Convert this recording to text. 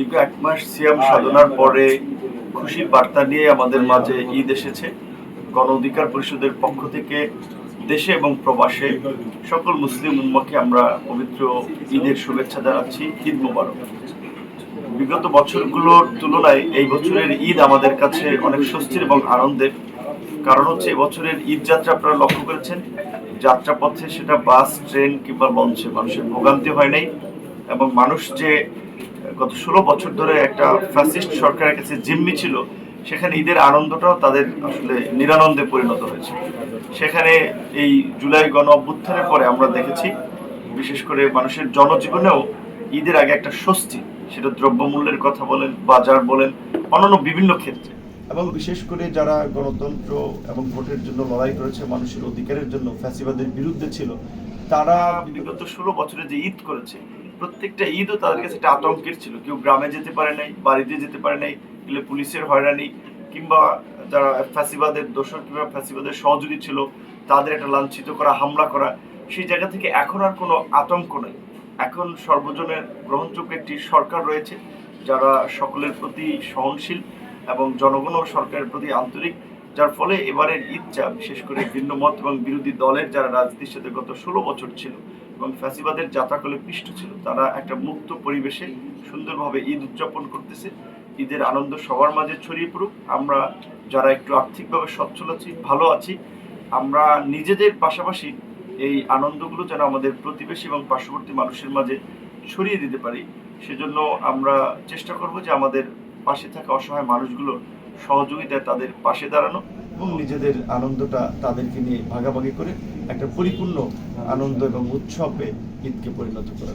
দীর্ঘ এক মাস সিয়াম সাধনার পরে খুশির বার্তা নিয়ে আমাদের মাঝে ঈদ এসেছে। গণ অধিকার পরিষদের পক্ষ থেকে দেশে এবং প্রবাসে সকল মুসলিম উম্মাকে আমরা পবিত্র ঈদের শুভেচ্ছা জানাচ্ছি, ঈদ মোবারক। বিগত বছরগুলোর তুলনায় এই বছরের ঈদ আমাদের কাছে অনেক স্বস্তির এবং আনন্দের। কারণ হচ্ছে এবছরের ঈদ যাত্রা আপনারা লক্ষ্য করেছেন। যাত্রাপথে সেটা বাস, ট্রেন কিংবা লঞ্চে মানুষের ভোগান্তি হয় নাই এবং মানুষ যে গত ষোলো বছর ধরে একটা ফ্যাসিস্ট সরকারের কাছে জিম্মি ছিল সেখানে ঈদের আনন্দটাও তাদের আসলে নিরানন্দে পরিণত হয়েছে। সেখানে এই জুলাই গণ অভ্যুত্থানের পরে আমরা দেখেছি বিশেষ করে মানুষের জনজীবনেও ঈদের আগে একটা স্বস্তি সেটা দ্রব্যমূল্যের কথা বলেন বাজার বলেন অন্যান্য বিভিন্ন ক্ষেত্রে। এবং বিশেষ করে যারা গণতন্ত্র এবং ভোটের জন্য লড়াই করেছে মানুষের অধিকারের জন্য ফ্যাসিবাদের বিরুদ্ধে ছিল তারা বিগত ষোলো বছরে যে ঈদ করেছে প্রত্যেকটা ঈদও তাদের কাছে একটা আতঙ্কের ছিল। কেউ গ্রামে যেতে পারে নাই, বাড়িতে যেতে পারে নাই, গেলে পুলিশের হয়রানি, কিংবা যারা ফ্যাসিবাদের দোষর কিংবা ফ্যাসিবাদের সহযোগী ছিল, তাদের একটা লাঞ্ছিত করা, হামলা করা, সেই জায়গা থেকে এখন আর কোনো আতঙ্ক নেই। এখন সর্বজনের গ্রহণযোগ্য একটি সরকার রয়েছে, যারা সকলের প্রতি সহনশীল এবং জনগণও সরকারের প্রতি আন্তরিক যার ফলে এবারের ঈদটা বিশেষ করে ভিন্ন মত এবং বিরোধী দলের যারা রাজনীতির সাথে গত ষোলো বছর ছিল এবং ফ্যাসিবাদের যাতাকলে পিষ্ট ছিল, তারা একটা মুক্ত পরিবেশে সুন্দরভাবে ঈদ উদযাপন করতেছে। ঈদের আনন্দ সবার মাঝে ছড়িয়ে পড়ুক। আমরা যারা একটু আর্থিকভাবে সচ্ছল আছি, ভালো আছি, আমরা নিজেদের পাশাপাশি এই আনন্দগুলো যেন আমাদের প্রতিবেশী এবং পার্শ্ববর্তী মানুষের মাঝে ছড়িয়ে দিতে পারি। সেজন্য আমরা চেষ্টা করব যে আমাদের পাশে থাকা অসহায় মানুষগুলো সহযোগিতায় তাদের পাশে দাঁড়ানো এবং নিজেদের আনন্দটা তাদেরকে নিয়ে ভাগাভাগি করে একটা পরিপূর্ণ আনন্দ এবং উৎসবে ঈদকে পরিণত করা।